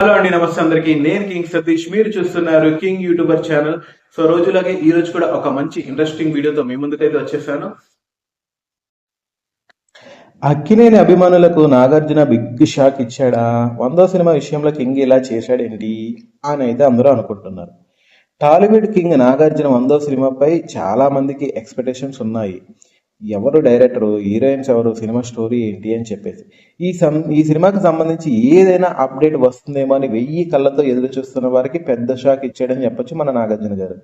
Hello అండి నమస్తే అందరికి. నేను కింగ్ సతీష్. మీరు చూస్తున్నారు కింగ్ యూట్యూబర్ ఛానల్. సో రోజులాగే ఈ రోజు కూడా ఒక మంచి ఇంట్రెస్టింగ్ వీడియోతో మీ ముందుకైతే వచ్చేసాను. అక్కినేని అభిమానులకు నాగార్జున బిగ్ షాక్ ఇచ్చాడా? వందో సినిమా విషయంలో కింగ్ ఇలా చేశాడేంటి అని అయితే అందరూ అనుకుంటున్నారు. టాలీవుడ్ కింగ్ నాగార్జున వందో సినిమాపై చాలా మందికి ఎక్స్పెక్టేషన్స్ ఉన్నాయి. ఎవరు డైరెక్టరు హీరోయిన్స్ ఎవరు సినిమా స్టోరీ ఏంటి అని చెప్పేసి. ఈ సం ఈ సినిమాకి సంబంధించి ఏదైనా అప్డేట్ వస్తుందేమో అని వెయ్యి కళ్ళతో ఎదురు చూస్తున్న వారికి పెద్ద షాక్ ఇచ్చాడని చెప్పొచ్చు మన నాగార్జున గారు.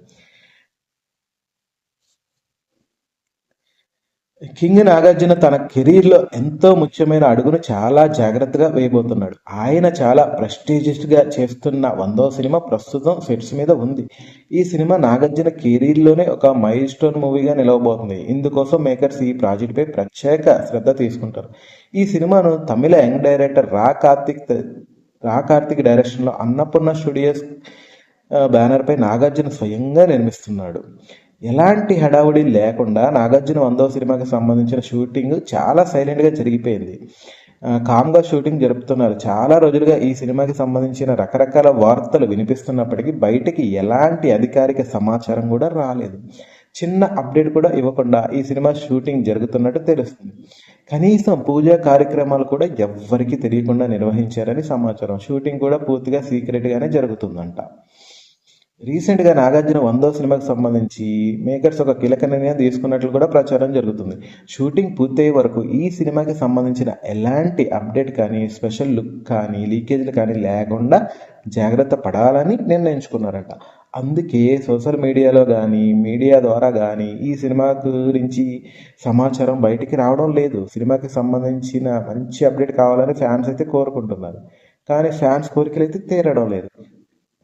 కింగ్ నాగార్జున తన కెరీర్లో ఎంతో ముఖ్యమైన అడుగును చాలా జాగ్రత్తగా వేయబోతున్నాడు. ఆయన చాలా ప్రెస్టీజియస్గా చేస్తున్న వందో సినిమా ప్రస్తుతం సెట్స్ మీద ఉంది. ఈ సినిమా నాగార్జున కెరీర్లోనే ఒక మైల్ స్టోన్ మూవీగా నిలవబోతుంది. ఇందుకోసం మేకర్స్ ఈ ప్రాజెక్టుపై ప్రత్యేక శ్రద్ధ తీసుకుంటారు. ఈ సినిమాను తమిళ యంగ్ డైరెక్టర్ రా కార్తిక్ రా కార్తిక్ డైరెక్షన్లో అన్నపూర్ణ స్టూడియోస్ బ్యానర్పై నాగార్జున స్వయంగా నిర్మిస్తున్నాడు. ఎలాంటి హడావుడి లేకుండా నాగార్జున వందో సినిమాకి సంబంధించిన షూటింగ్ చాలా సైలెంట్గా జరిగిపోయింది. కామ్గా షూటింగ్ జరుపుతున్నారు. చాలా రోజులుగా ఈ సినిమాకి సంబంధించిన రకరకాల వార్తలు వినిపిస్తున్నప్పటికీ బయటికి ఎలాంటి అధికారిక సమాచారం కూడా రాలేదు. చిన్న అప్డేట్ కూడా ఇవ్వకుండా ఈ సినిమా షూటింగ్ జరుగుతున్నట్టు తెలుస్తుంది. కనీసం పూజా కార్యక్రమాలు కూడా ఎవ్వరికీ తెలియకుండా నిర్వహించారని సమాచారం. షూటింగ్ కూడా పూర్తిగా సీక్రెట్గానే జరుగుతుందంట. రీసెంట్గా నాగార్జున వందో సినిమాకి సంబంధించి మేకర్స్ ఒక కీలక నిర్ణయం తీసుకున్నట్లు కూడా ప్రచారం జరుగుతుంది. షూటింగ్ పూర్తయ్యే వరకు ఈ సినిమాకి సంబంధించిన ఎలాంటి అప్డేట్ కానీ స్పెషల్ లుక్ కానీ లీకేజీలు కానీ లేకుండా జాగ్రత్త పడాలని నిర్ణయించుకున్నారట. అందుకే సోషల్ మీడియాలో కానీ మీడియా ద్వారా కానీ ఈ సినిమా గురించి సమాచారం బయటికి రావడం లేదు. సినిమాకి సంబంధించిన మంచి అప్డేట్ కావాలని ఫ్యాన్స్ అయితే కోరుకుంటున్నారు. కానీ ఫ్యాన్స్ కోరికలు అయితే తీరడం లేదు.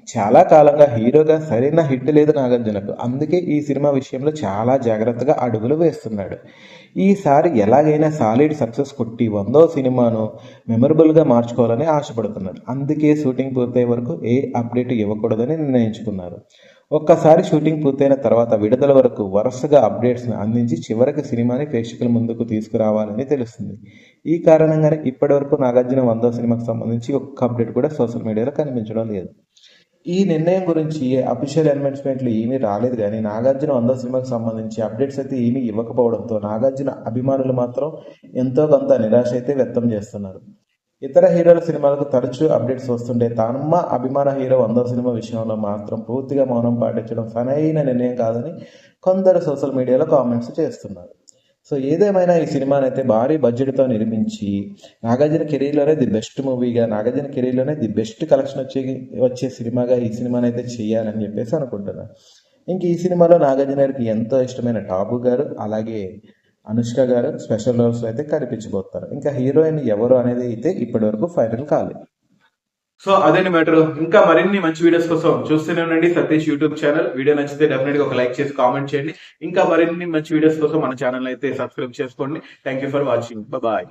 చాలా కాలంగా హీరోగా సరైన హిట్ లేదు నాగార్జునకు. అందుకే ఈ సినిమా విషయంలో చాలా జాగ్రత్తగా అడుగులు వేస్తున్నాడు. ఈసారి ఎలాగైనా సాలిడ్ సక్సెస్ కొట్టి వందో సినిమాను మెమరబుల్గా మార్చుకోవాలని ఆశపడుతున్నాడు. అందుకే షూటింగ్ పూర్తయ్యే వరకు ఏ అప్డేట్ ఇవ్వకూడదని నిర్ణయించుకున్నారు. ఒక్కసారి షూటింగ్ పూర్తయిన తర్వాత విడుదల వరకు వరుసగా అప్డేట్స్ను అందించి చివరికి సినిమాని ప్రేక్షకుల ముందుకు తీసుకురావాలని తెలుస్తుంది. ఈ కారణంగానే ఇప్పటివరకు నాగార్జున వందో సినిమాకు సంబంధించి ఒక్క అప్డేట్ కూడా సోషల్ మీడియాలో కనిపించడం లేదు. ఈ నిర్ణయం గురించి అఫీషియల్ అనౌన్స్మెంట్లు ఏమీ రాలేదు కానీ నాగార్జున వంద సినిమాకి సంబంధించి అప్డేట్స్ అయితే ఏమీ ఇవ్వకపోవడంతో నాగార్జున అభిమానులు మాత్రం ఎంతో కొంత నిరాశ అయితే వ్యక్తం చేస్తున్నారు. ఇతర హీరోల సినిమాలకు తరచూ అప్డేట్స్ వస్తుంటే తానమ్మ అభిమాన హీరో వందో సినిమా విషయంలో మాత్రం పూర్తిగా మౌనం పాటించడం సరైన నిర్ణయం కాదని కొందరు సోషల్ మీడియాలో కామెంట్స్ చేస్తున్నారు. సో ఏదేమైనా ఈ సినిమాని అయితే భారీ బడ్జెట్తో నిర్మించి నాగార్జున కెరీర్లోనే ది బెస్ట్ మూవీగా నాగార్జున కెరీర్లోనే ది బెస్ట్ కలెక్షన్ వచ్చే వచ్చే సినిమాగా ఈ సినిమాని అయితే చేయాలని చెప్పేసి అనుకుంటున్నాను ఇంక ఈ సినిమాలో నాగార్జున గారికి ఎంతో ఇష్టమైన టాబు గారు అలాగే అనుష్క గారు స్పెషల్ రోల్స్ అయితే కనిపించబోతారు. ఇంకా హీరోయిన్ ఎవరు అనేది అయితే ఇప్పటివరకు ఫైనల్ కాలేదు. సో అదే మ్యాటర్? ఇంకా మరిన్ని మంచి వీడియోస్ కోసం చూస్తూనే ఉండండి సతీష్ యూట్యూబ్ ఛానల్. వీడియో నచ్చితే డెఫినెట్గా ఒక లైక్ చేసి కామెంట్ చేయండి. ఇంకా మరిన్ని మంచి వీడియోస్ కోసం మన ఛానల్ అయితే సబ్స్క్రైబ్ చేసుకోండి. Thank you for watching bye